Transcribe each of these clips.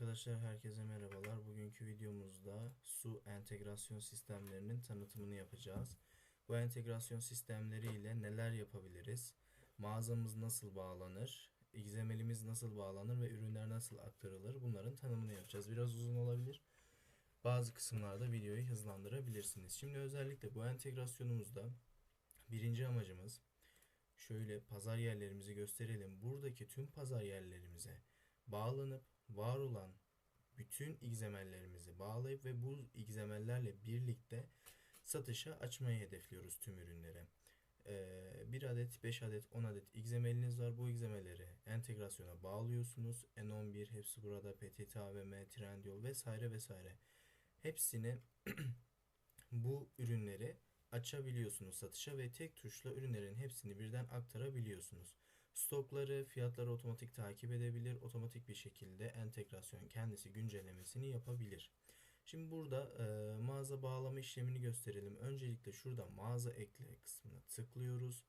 arkadaşlar herkese merhabalar. Bugünkü videomuzda su entegrasyon sistemlerinin tanıtımını yapacağız. Bu entegrasyon sistemleri ile neler yapabiliriz? Mağazamız nasıl bağlanır? XML'imiz nasıl bağlanır ve ürünler nasıl aktarılır? Bunların tanımını yapacağız. Biraz uzun olabilir. Bazı kısımlarda videoyu hızlandırabilirsiniz. Şimdi özellikle bu entegrasyonumuzda birinci amacımız şöyle pazar yerlerimizi gösterelim. Buradaki tüm pazar yerlerimize bağlanıp var olan bütün XML'lerimizi bağlayıp ve bu XML'lerle birlikte satışa açmayı hedefliyoruz tüm ürünlere. Ee, 1 adet, 5 adet, 10 adet XML'iniz var. Bu XML'leri entegrasyona bağlıyorsunuz. N11 hepsi burada. PTT, AVM, Trendyol vesaire vesaire. Hepsini bu ürünleri açabiliyorsunuz satışa ve tek tuşla ürünlerin hepsini birden aktarabiliyorsunuz. Stokları, fiyatları otomatik takip edebilir. Otomatik bir şekilde entegrasyon kendisi güncellemesini yapabilir. Şimdi burada e, mağaza bağlama işlemini gösterelim. Öncelikle şurada mağaza ekle kısmına tıklıyoruz.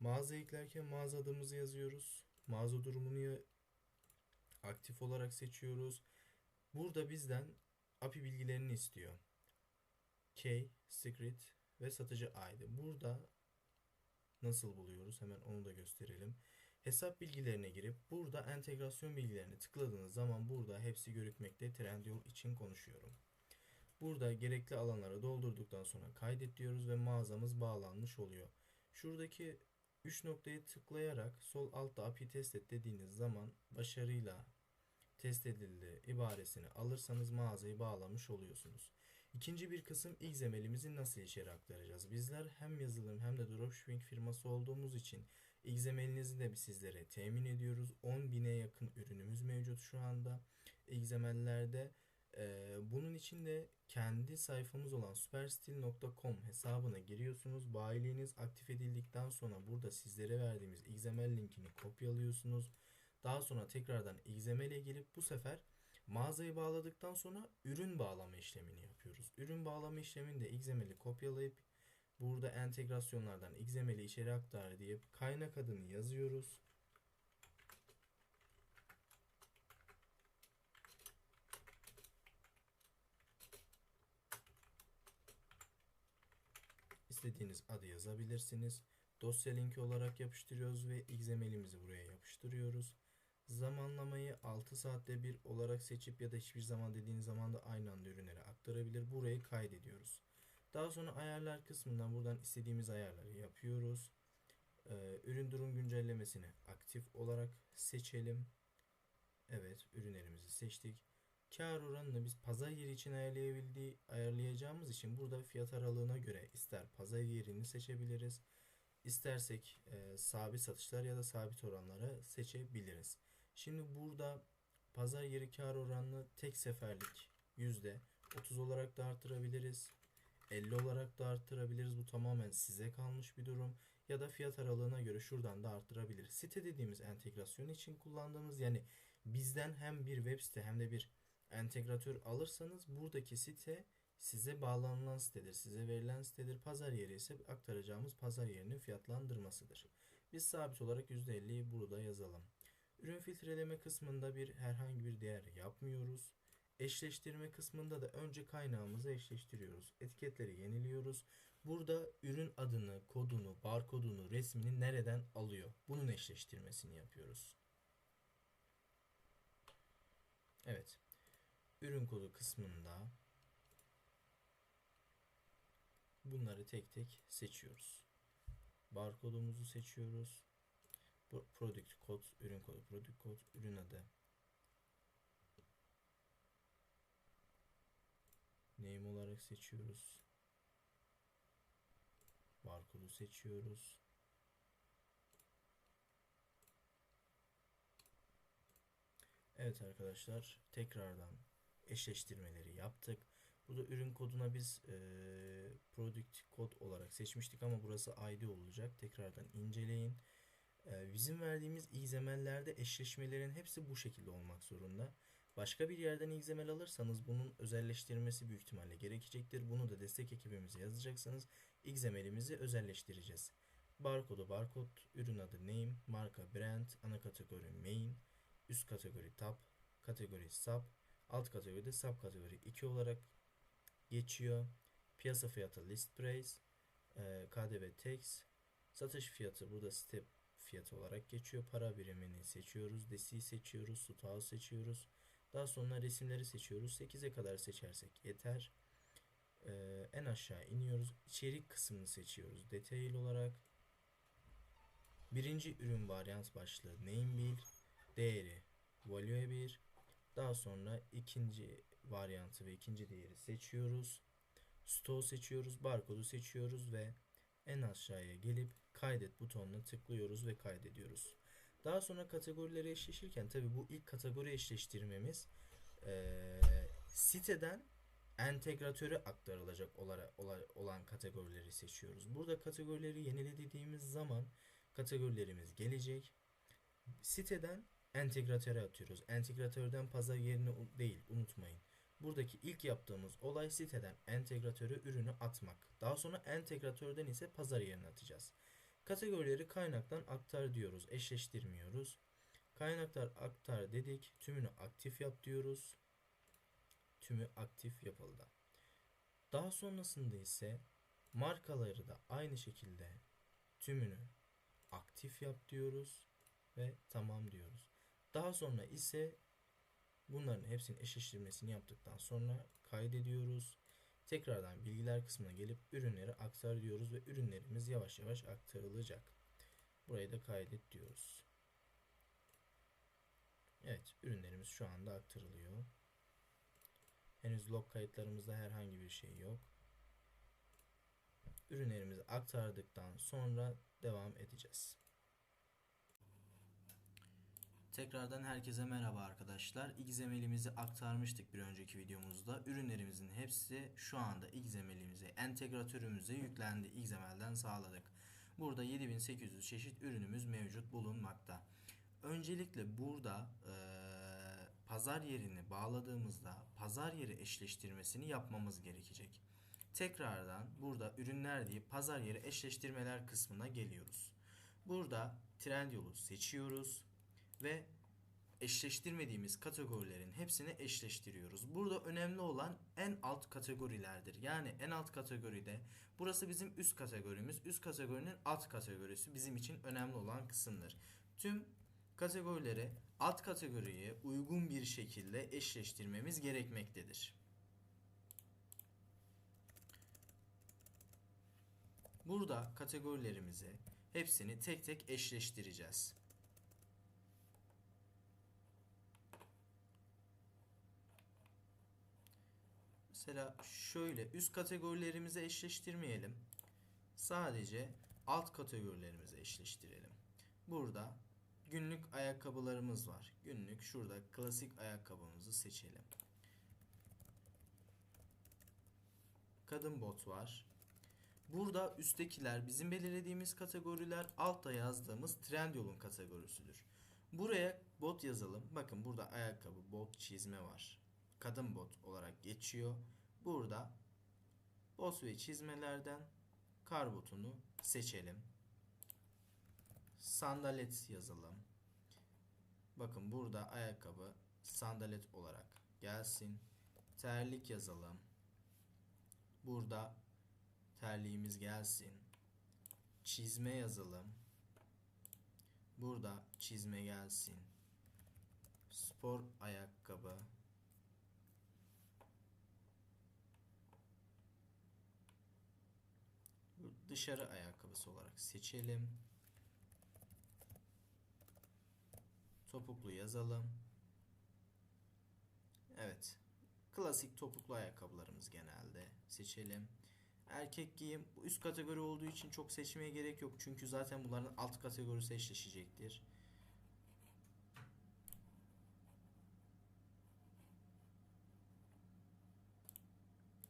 Mağaza eklerken mağaza adımızı yazıyoruz. Mağaza durumunu aktif olarak seçiyoruz. Burada bizden API bilgilerini istiyor. Key, secret ve satıcı ID. Burada nasıl buluyoruz? Hemen onu da gösterelim. Hesap bilgilerine girip burada entegrasyon bilgilerini tıkladığınız zaman burada hepsi görükmekte. Trendyol için konuşuyorum. Burada gerekli alanları doldurduktan sonra kaydet diyoruz ve mağazamız bağlanmış oluyor. Şuradaki 3 noktayı tıklayarak sol altta API test et dediğiniz zaman başarıyla test edildi ibaresini alırsanız mağazayı bağlamış oluyorsunuz. İkinci bir kısım XML'imizi nasıl içeri aktaracağız? Bizler hem yazılım hem de dropshipping firması olduğumuz için XML'inizi de sizlere temin ediyoruz. 10 bine yakın ürünümüz mevcut şu anda. XML'lerde ee, bunun için de kendi sayfamız olan superstil.com hesabına giriyorsunuz. Bayiliğiniz aktif edildikten sonra burada sizlere verdiğimiz XML linkini kopyalıyorsunuz. Daha sonra tekrardan XML'e gelip bu sefer mağazayı bağladıktan sonra ürün bağlama işlemini yapıyoruz. Ürün bağlama işleminde XML'i kopyalayıp burada entegrasyonlardan XML'i içeri aktar diye kaynak adını yazıyoruz. İstediğiniz adı yazabilirsiniz. Dosya linki olarak yapıştırıyoruz ve XML'imizi buraya yapıştırıyoruz. Zamanlamayı 6 saatte bir olarak seçip ya da hiçbir zaman dediğiniz zaman da aynı anda ürünleri aktarabilir. Burayı kaydediyoruz. Daha sonra ayarlar kısmından buradan istediğimiz ayarları yapıyoruz. Ee, ürün durum güncellemesini aktif olarak seçelim. Evet ürünlerimizi seçtik. Kar oranını biz pazar yeri için ayarlayabildiği ayarlayacağımız için burada fiyat aralığına göre ister pazar yerini seçebiliriz. İstersek e, sabit satışlar ya da sabit oranları seçebiliriz. Şimdi burada pazar yeri kar oranını tek seferlik yüzde 30 olarak da artırabiliriz. 50 olarak da arttırabiliriz. Bu tamamen size kalmış bir durum. Ya da fiyat aralığına göre şuradan da arttırabiliriz. Site dediğimiz entegrasyon için kullandığımız yani bizden hem bir web site hem de bir entegratör alırsanız buradaki site size bağlanılan sitedir. Size verilen sitedir. Pazar yeri ise aktaracağımız pazar yerinin fiyatlandırmasıdır. Biz sabit olarak %50'yi burada yazalım. Ürün filtreleme kısmında bir herhangi bir değer yapmıyoruz. Eşleştirme kısmında da önce kaynağımızı eşleştiriyoruz. Etiketleri yeniliyoruz. Burada ürün adını, kodunu, barkodunu, resmini nereden alıyor? Bunun eşleştirmesini yapıyoruz. Evet. Ürün kodu kısmında bunları tek tek seçiyoruz. Barkodumuzu seçiyoruz. Product kod, ürün kodu, product kod, ürün adı. Name olarak seçiyoruz. Barkodu seçiyoruz. Evet arkadaşlar tekrardan eşleştirmeleri yaptık. Burada ürün koduna biz e, product kod olarak seçmiştik ama burası ID olacak. Tekrardan inceleyin. E, bizim verdiğimiz XML'lerde eşleşmelerin hepsi bu şekilde olmak zorunda. Başka bir yerden XML alırsanız bunun özelleştirmesi büyük ihtimalle gerekecektir. Bunu da destek ekibimize yazacaksanız XML'imizi özelleştireceğiz. Barkodu barkod, ürün adı name, marka brand, ana kategori main, üst kategori tab, kategori sub, alt kategoride subkategori 2 olarak geçiyor. Piyasa fiyatı list price, e, KDV tax, satış fiyatı burada step fiyatı olarak geçiyor. Para birimini seçiyoruz. DC'yi seçiyoruz. Stoğu seçiyoruz. Daha sonra resimleri seçiyoruz. 8'e kadar seçersek yeter. Ee, en aşağı iniyoruz. İçerik kısmını seçiyoruz. Detail olarak. Birinci ürün varyant başlığı name bil. Değeri value 1. Daha sonra ikinci varyantı ve ikinci değeri seçiyoruz. Stoğu seçiyoruz. Barkodu seçiyoruz ve en aşağıya gelip kaydet butonuna tıklıyoruz ve kaydediyoruz. Daha sonra kategorileri eşleşirken tabi bu ilk kategori eşleştirmemiz eee, siteden entegratöre aktarılacak olarak olan kategorileri seçiyoruz. Burada kategorileri yenile dediğimiz zaman kategorilerimiz gelecek. Siteden entegratöre atıyoruz. Entegratörden pazar yerini u- değil unutmayın. Buradaki ilk yaptığımız olay siteden entegratöre ürünü atmak. Daha sonra entegratörden ise pazar yerine atacağız. Kategorileri kaynaktan aktar diyoruz. Eşleştirmiyoruz. Kaynaklar aktar dedik. Tümünü aktif yap diyoruz. Tümü aktif yapıldı. Daha sonrasında ise markaları da aynı şekilde tümünü aktif yap diyoruz ve tamam diyoruz. Daha sonra ise bunların hepsinin eşleştirmesini yaptıktan sonra kaydediyoruz. Tekrardan bilgiler kısmına gelip ürünleri aktar diyoruz ve ürünlerimiz yavaş yavaş aktarılacak. Burayı da kaydet diyoruz. Evet, ürünlerimiz şu anda aktarılıyor. Henüz log kayıtlarımızda herhangi bir şey yok. Ürünlerimizi aktardıktan sonra devam edeceğiz. Tekrardan herkese merhaba arkadaşlar. XML'imizi aktarmıştık bir önceki videomuzda. Ürünlerimizin hepsi şu anda XML'imize, entegratörümüze yüklendi. XML'den sağladık. Burada 7800 çeşit ürünümüz mevcut bulunmakta. Öncelikle burada eee, pazar yerini bağladığımızda pazar yeri eşleştirmesini yapmamız gerekecek. Tekrardan burada ürünler deyip pazar yeri eşleştirmeler kısmına geliyoruz. Burada Trendyol'u seçiyoruz ve eşleştirmediğimiz kategorilerin hepsini eşleştiriyoruz. Burada önemli olan en alt kategorilerdir. Yani en alt kategoride burası bizim üst kategorimiz. Üst kategorinin alt kategorisi bizim için önemli olan kısımdır. Tüm kategorileri alt kategoriye uygun bir şekilde eşleştirmemiz gerekmektedir. Burada kategorilerimizi hepsini tek tek eşleştireceğiz. Mesela şöyle üst kategorilerimizi eşleştirmeyelim. Sadece alt kategorilerimizi eşleştirelim. Burada günlük ayakkabılarımız var. Günlük şurada klasik ayakkabımızı seçelim. Kadın bot var. Burada üsttekiler bizim belirlediğimiz kategoriler, altta yazdığımız Trendyol'un kategorisidir. Buraya bot yazalım. Bakın burada ayakkabı, bot, çizme var. Kadın bot olarak geçiyor. Burada bot ve çizmelerden kar botunu seçelim. Sandalet yazalım. Bakın burada ayakkabı sandalet olarak gelsin. Terlik yazalım. Burada terliğimiz gelsin. Çizme yazalım. Burada çizme gelsin. Spor ayakkabı. Bu Dışarı ayakkabısı olarak seçelim. Topuklu yazalım. Evet. Klasik topuklu ayakkabılarımız genelde seçelim. Erkek giyim bu üst kategori olduğu için çok seçmeye gerek yok. Çünkü zaten bunların alt kategorisi eşleşecektir.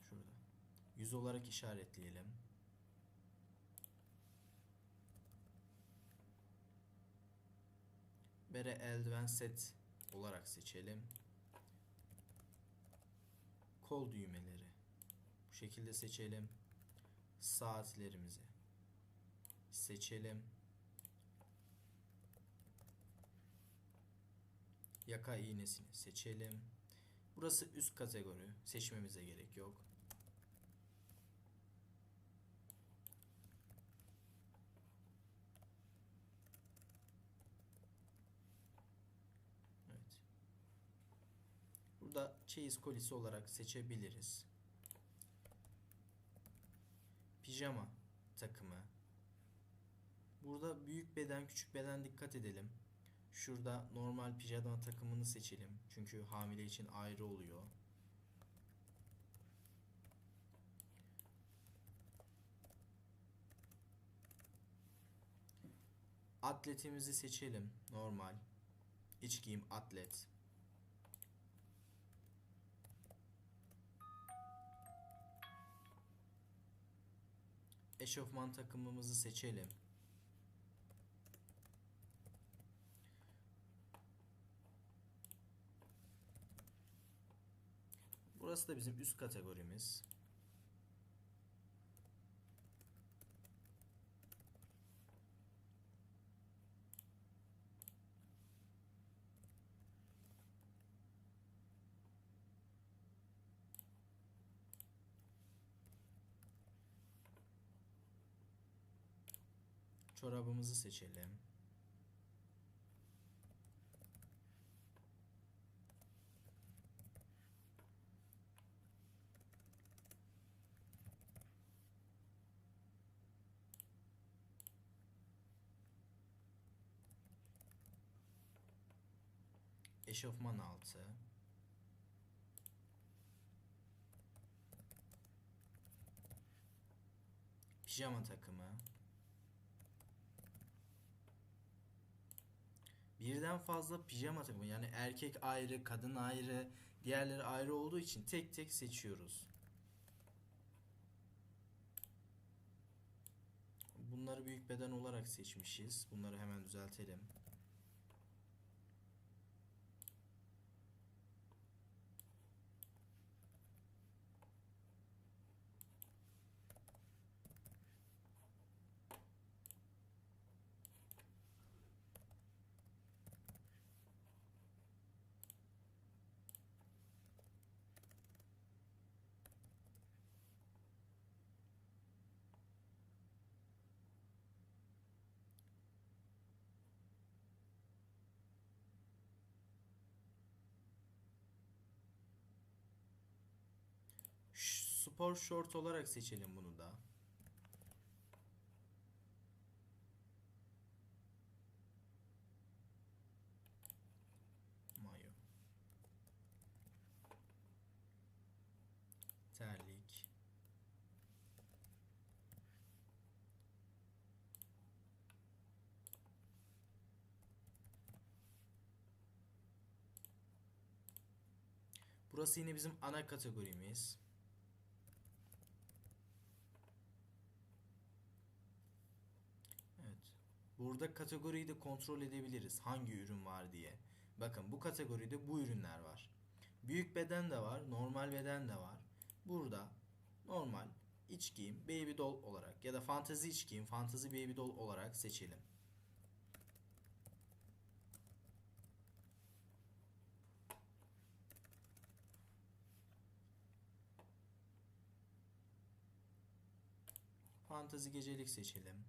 Şurada. Yüz olarak işaretleyelim. Bere eldiven set olarak seçelim. Kol düğmeleri. Bu şekilde seçelim. Saatlerimizi seçelim. Yaka iğnesini seçelim. Burası üst kategori. Seçmemize gerek yok. Evet. Burada çeyiz kolisi olarak seçebiliriz. Pijama takımı. Burada büyük beden, küçük beden dikkat edelim. Şurada normal pijama takımını seçelim. Çünkü hamile için ayrı oluyor. Atletimizi seçelim. Normal. İç giyim atlet. Eşofman takımımızı seçelim. Burası da bizim üst kategorimiz. Çorabımızı seçelim. Eşofman altı. Pijama takımı. Birden fazla pijama takımı yani erkek ayrı, kadın ayrı, diğerleri ayrı olduğu için tek tek seçiyoruz. Bunları büyük beden olarak seçmişiz. Bunları hemen düzeltelim. Spor short olarak seçelim bunu da. Mayo. Terlik. Burası yine bizim ana kategorimiz. Evet. Burada kategoriyi de kontrol edebiliriz. Hangi ürün var diye. Bakın bu kategoride bu ürünler var. Büyük beden de var, normal beden de var. Burada normal iç giyim baby doll olarak ya da fantezi iç giyim fantezi baby doll olarak seçelim. Fantezi gecelik seçelim.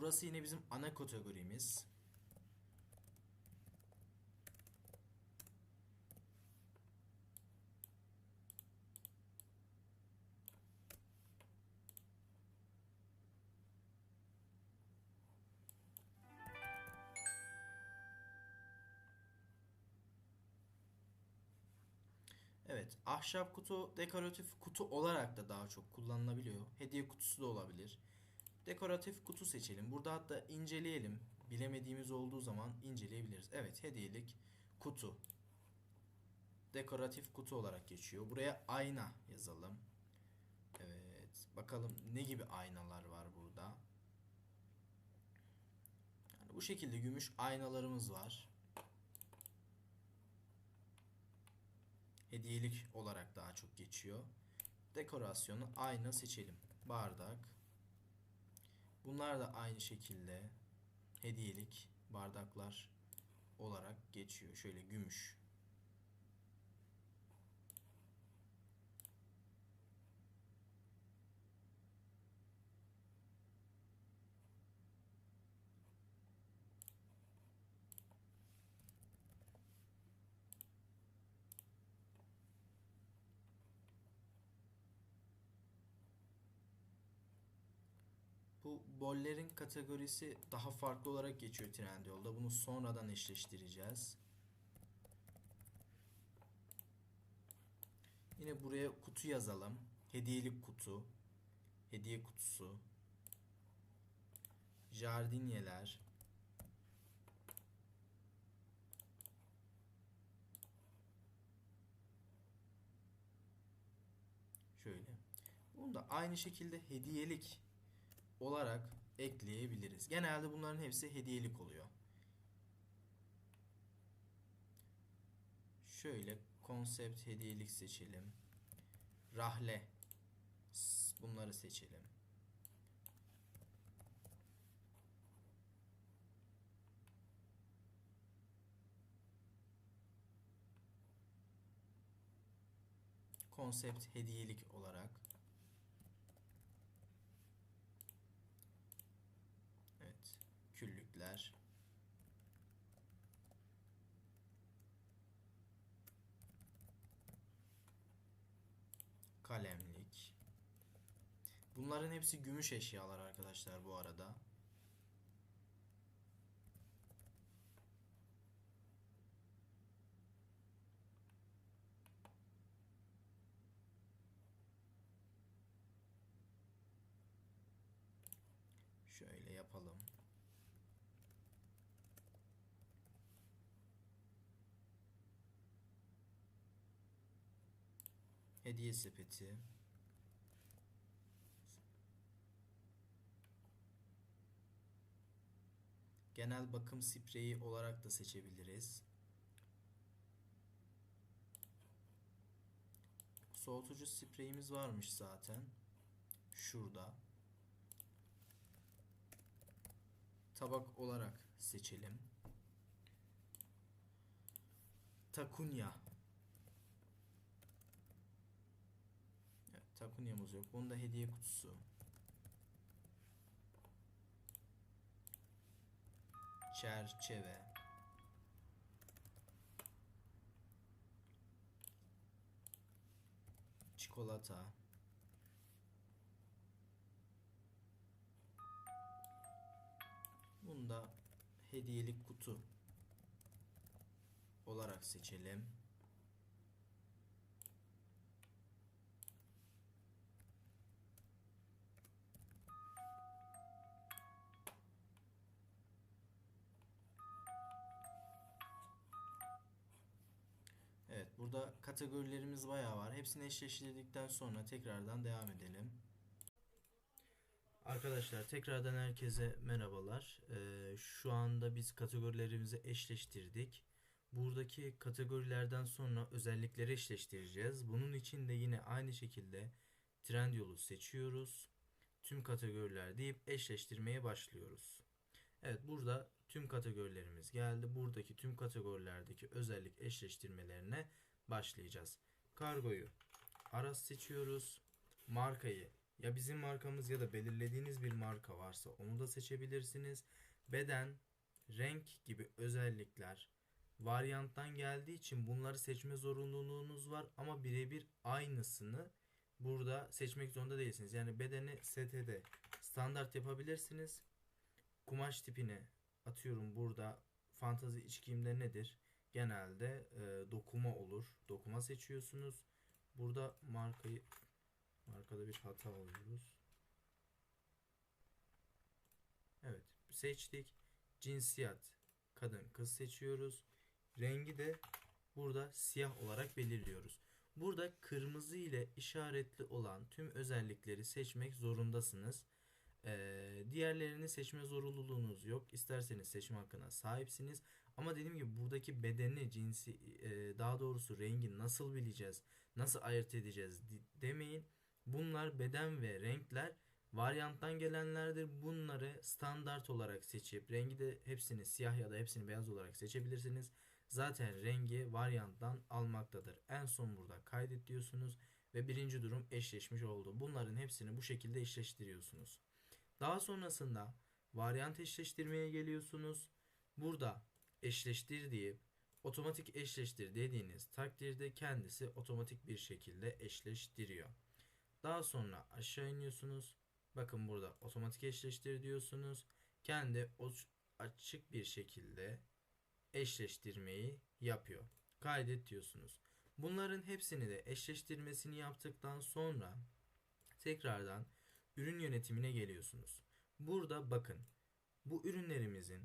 Burası yine bizim ana kategorimiz. Evet, ahşap kutu dekoratif kutu olarak da daha çok kullanılabiliyor. Hediye kutusu da olabilir. Dekoratif kutu seçelim. Burada hatta inceleyelim. Bilemediğimiz olduğu zaman inceleyebiliriz. Evet, hediyelik kutu. Dekoratif kutu olarak geçiyor. Buraya ayna yazalım. Evet, bakalım ne gibi aynalar var burada. Yani bu şekilde gümüş aynalarımız var. hediyelik olarak daha çok geçiyor. Dekorasyonu ayna seçelim. Bardak. Bunlar da aynı şekilde hediyelik bardaklar olarak geçiyor. Şöyle gümüş. Bu bollerin kategorisi daha farklı olarak geçiyor Trendyol'da. Bunu sonradan eşleştireceğiz. Yine buraya kutu yazalım. Hediyelik kutu. Hediye kutusu. Jardinyeler. Şöyle. Bunu da aynı şekilde hediyelik olarak ekleyebiliriz. Genelde bunların hepsi hediyelik oluyor. Şöyle konsept hediyelik seçelim. Rahle bunları seçelim. Konsept hediyelik olarak Evet. Küllükler. Kalemlik. Bunların hepsi gümüş eşyalar arkadaşlar bu arada. Şöyle yapalım. Hediye sepeti. Genel bakım spreyi olarak da seçebiliriz. Soğutucu spreyimiz varmış zaten. Şurada. tabak olarak seçelim. Takunya. Evet, takunyamız yok. Bunda hediye kutusu. Çerçeve. Çikolata. Bunu da hediyelik kutu olarak seçelim. Kategorilerimiz bayağı var. Hepsini eşleştirdikten sonra tekrardan devam edelim. Arkadaşlar tekrardan herkese merhabalar. Ee, şu anda biz kategorilerimizi eşleştirdik. Buradaki kategorilerden sonra özellikleri eşleştireceğiz. Bunun için de yine aynı şekilde Trendyol'u seçiyoruz. Tüm kategoriler deyip eşleştirmeye başlıyoruz. Evet burada tüm kategorilerimiz geldi. Buradaki tüm kategorilerdeki özellik eşleştirmelerine başlayacağız. Kargoyu Aras seçiyoruz. Markayı Ya bizim markamız ya da belirlediğiniz bir marka varsa onu da seçebilirsiniz. Beden, renk gibi özellikler varyanttan geldiği için bunları seçme zorunluluğunuz var ama birebir aynısını burada seçmek zorunda değilsiniz. Yani bedeni STD standart yapabilirsiniz. Kumaş tipini atıyorum burada fantazi iç nedir? Genelde e, dokuma olur. Dokuma seçiyorsunuz. Burada markayı markada bir hata alıyoruz. Evet seçtik. Cinsiyet kadın kız seçiyoruz. Rengi de burada siyah olarak belirliyoruz. Burada kırmızı ile işaretli olan tüm özellikleri seçmek zorundasınız. Ee, diğerlerini seçme zorunluluğunuz yok. İsterseniz seçme hakkına sahipsiniz. Ama dediğim gibi buradaki bedeni, cinsi, e, daha doğrusu rengi nasıl bileceğiz, nasıl ayırt edeceğiz demeyin. Bunlar beden ve renkler varyanttan gelenlerdir. Bunları standart olarak seçip rengi de hepsini siyah ya da hepsini beyaz olarak seçebilirsiniz. Zaten rengi varyanttan almaktadır. En son burada kaydet diyorsunuz ve birinci durum eşleşmiş oldu. Bunların hepsini bu şekilde eşleştiriyorsunuz. Daha sonrasında varyant eşleştirmeye geliyorsunuz. Burada eşleştir deyip otomatik eşleştir dediğiniz takdirde kendisi otomatik bir şekilde eşleştiriyor. Daha sonra aşağı iniyorsunuz. Bakın burada otomatik eşleştir diyorsunuz. Kendi açık bir şekilde eşleştirmeyi yapıyor. Kaydet diyorsunuz. Bunların hepsini de eşleştirmesini yaptıktan sonra tekrardan ürün yönetimine geliyorsunuz. Burada bakın bu ürünlerimizin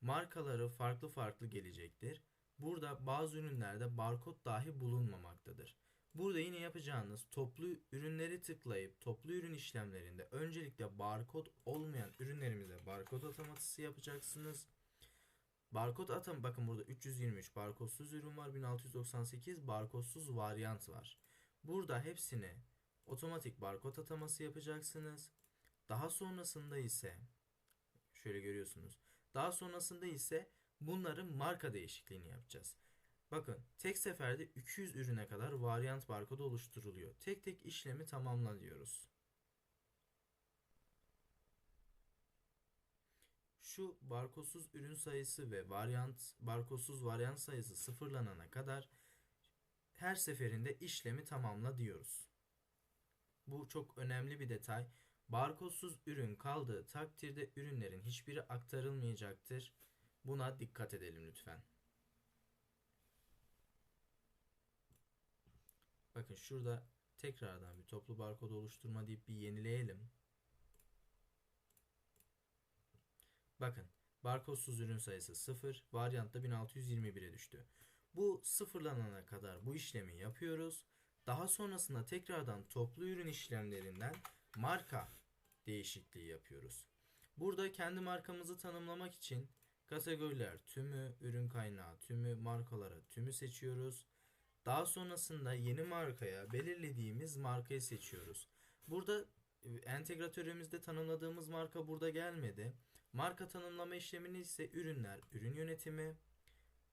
markaları farklı farklı gelecektir. Burada bazı ürünlerde barkod dahi bulunmamaktadır. Burada yine yapacağınız toplu ürünleri tıklayıp toplu ürün işlemlerinde öncelikle barkod olmayan ürünlerimize barkod ataması yapacaksınız. Barkod atam bakın burada 323 barkodsuz ürün var 1698 barkodsuz varyant var. Burada hepsini otomatik barkod ataması yapacaksınız. Daha sonrasında ise şöyle görüyorsunuz. Daha sonrasında ise bunların marka değişikliğini yapacağız. Bakın tek seferde 200 ürüne kadar varyant barkodu oluşturuluyor. Tek tek işlemi tamamla diyoruz. Şu barkodsuz ürün sayısı ve varyant barkodsuz varyant sayısı sıfırlanana kadar her seferinde işlemi tamamla diyoruz. Bu çok önemli bir detay. Barkodsuz ürün kaldığı takdirde ürünlerin hiçbiri aktarılmayacaktır. Buna dikkat edelim lütfen. Bakın şurada tekrardan bir toplu barkod oluşturma deyip bir yenileyelim. Bakın barkodsuz ürün sayısı 0, varyantta 1621'e düştü. Bu sıfırlanana kadar bu işlemi yapıyoruz. Daha sonrasında tekrardan toplu ürün işlemlerinden marka değişikliği yapıyoruz. Burada kendi markamızı tanımlamak için kategoriler tümü, ürün kaynağı tümü, markalara tümü seçiyoruz. Daha sonrasında yeni markaya belirlediğimiz markayı seçiyoruz. Burada e, entegratörümüzde tanımladığımız marka burada gelmedi. Marka tanımlama işlemini ise ürünler, ürün yönetimi,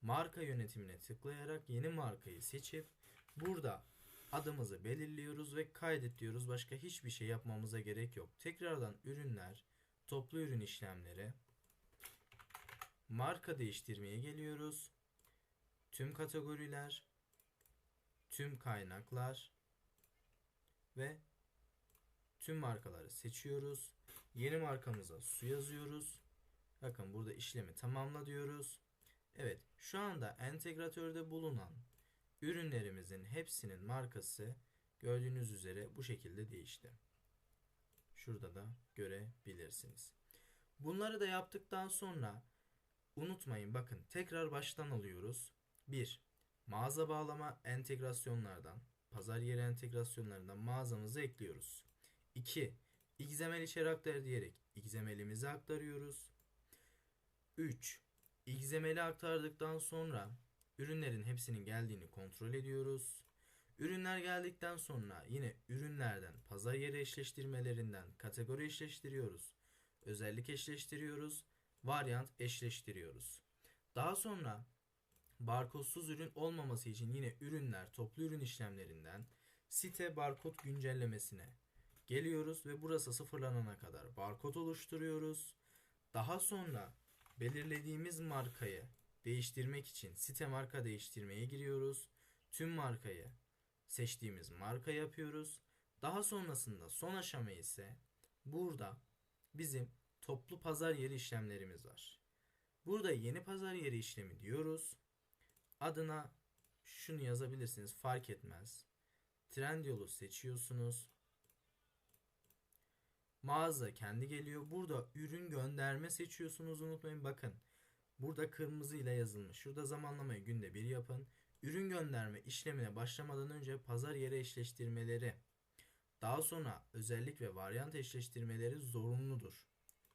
marka yönetimine tıklayarak yeni markayı seçip burada adımızı belirliyoruz ve kaydet diyoruz. Başka hiçbir şey yapmamıza gerek yok. Tekrardan ürünler, toplu ürün işlemleri, marka değiştirmeye geliyoruz. Tüm kategoriler, tüm kaynaklar ve tüm markaları seçiyoruz. Yeni markamıza su yazıyoruz. Bakın burada işlemi tamamla diyoruz. Evet şu anda entegratörde bulunan ürünlerimizin hepsinin markası gördüğünüz üzere bu şekilde değişti. Şurada da görebilirsiniz. Bunları da yaptıktan sonra unutmayın bakın tekrar baştan alıyoruz. 1. Mağaza bağlama entegrasyonlardan, pazar yeri entegrasyonlarından mağazamızı ekliyoruz. 2. XML içeri aktar diyerek XML'imizi aktarıyoruz. 3. XML'i aktardıktan sonra ürünlerin hepsinin geldiğini kontrol ediyoruz. Ürünler geldikten sonra yine ürünlerden pazar yeri eşleştirmelerinden kategori eşleştiriyoruz. Özellik eşleştiriyoruz. Varyant eşleştiriyoruz. Daha sonra barkodsuz ürün olmaması için yine ürünler toplu ürün işlemlerinden site barkod güncellemesine geliyoruz ve burası sıfırlanana kadar barkod oluşturuyoruz. Daha sonra belirlediğimiz markayı değiştirmek için site marka değiştirmeye giriyoruz. Tüm markayı seçtiğimiz marka yapıyoruz. Daha sonrasında son aşama ise burada bizim toplu pazar yeri işlemlerimiz var. Burada yeni pazar yeri işlemi diyoruz. Adına şunu yazabilirsiniz fark etmez. Trendyol'u seçiyorsunuz. Mağaza kendi geliyor. Burada ürün gönderme seçiyorsunuz. Unutmayın bakın. Burada kırmızı ile yazılmış. Şurada zamanlamayı günde bir yapın. Ürün gönderme işlemine başlamadan önce pazar yeri eşleştirmeleri, daha sonra özellik ve varyant eşleştirmeleri zorunludur.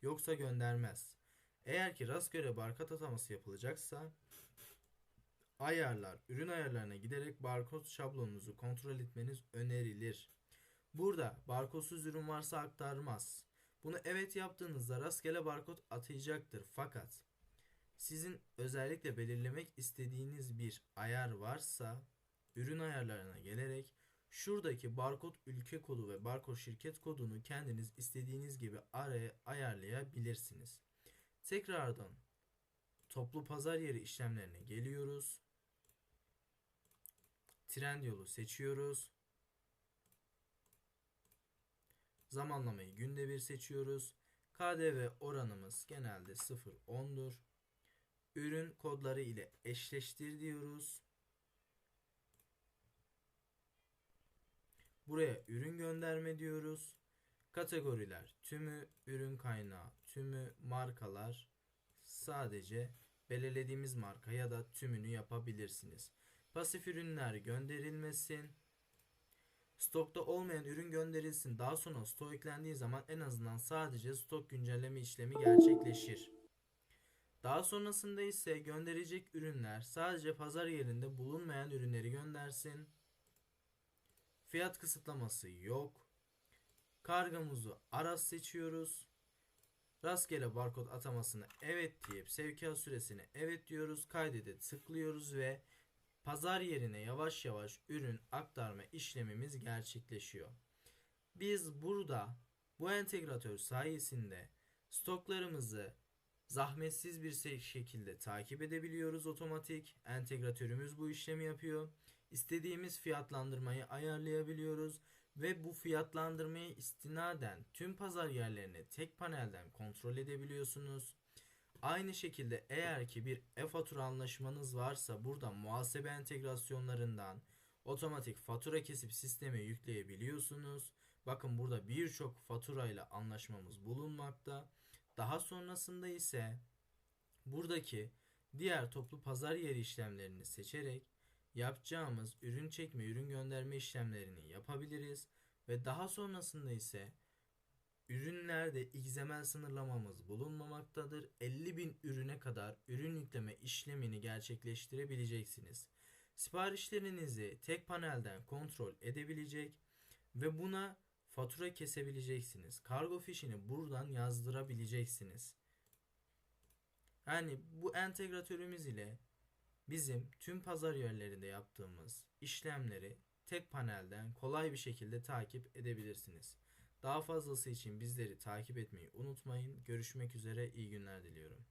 Yoksa göndermez. Eğer ki rastgele barkod ataması yapılacaksa ayarlar, ürün ayarlarına giderek barkod şablonunuzu kontrol etmeniz önerilir. Burada barkodsuz ürün varsa aktarmaz. Bunu evet yaptığınızda rastgele barkod atayacaktır. Fakat sizin özellikle belirlemek istediğiniz bir ayar varsa ürün ayarlarına gelerek şuradaki barkod ülke kodu ve barkod şirket kodunu kendiniz istediğiniz gibi araya ayarlayabilirsiniz. Tekrardan toplu pazar yeri işlemlerine geliyoruz. Trendyol'u seçiyoruz. Zamanlamayı günde bir seçiyoruz. KDV oranımız genelde 0-10'dur. Ürün kodları ile eşleştir diyoruz. Buraya ürün gönderme diyoruz. Kategoriler tümü, ürün kaynağı tümü, markalar sadece belirlediğimiz marka ya da tümünü yapabilirsiniz. Pasif ürünler gönderilmesin. Stokta olmayan ürün gönderilsin. Daha sonra stok eklendiği zaman en azından sadece stok güncelleme işlemi gerçekleşir. Daha sonrasında ise gönderecek ürünler sadece pazar yerinde bulunmayan ürünleri göndersin. Fiyat kısıtlaması yok. Kargomuzu Aras seçiyoruz. Rastgele barkod atamasını evet deyip sevkiyat süresini evet diyoruz. Kaydede tıklıyoruz ve pazar yerine yavaş yavaş ürün aktarma işlemimiz gerçekleşiyor. Biz burada bu entegratör sayesinde stoklarımızı zahmetsiz bir şekilde takip edebiliyoruz otomatik. Entegratörümüz bu işlemi yapıyor. İstediğimiz fiyatlandırmayı ayarlayabiliyoruz ve bu fiyatlandırmayı istinaden tüm pazar yerlerini tek panelden kontrol edebiliyorsunuz. Aynı şekilde eğer ki bir e-fatura anlaşmanız varsa burada muhasebe entegrasyonlarından otomatik fatura kesip sisteme yükleyebiliyorsunuz. Bakın burada birçok fatura ile anlaşmamız bulunmakta. Daha sonrasında ise buradaki diğer toplu pazar yeri işlemlerini seçerek yapacağımız ürün çekme, ürün gönderme işlemlerini yapabiliriz ve daha sonrasında ise ürünlerde XML sınırlamamız bulunmamaktadır. 50 bin ürüne kadar ürün yükleme işlemini gerçekleştirebileceksiniz. Siparişlerinizi tek panelden kontrol edebilecek ve buna fatura kesebileceksiniz. Kargo fişini buradan yazdırabileceksiniz. Yani bu entegratörümüz ile bizim tüm pazar yerlerinde yaptığımız işlemleri tek panelden kolay bir şekilde takip edebilirsiniz. Daha fazlası için bizleri takip etmeyi unutmayın. Görüşmek üzere iyi günler diliyorum.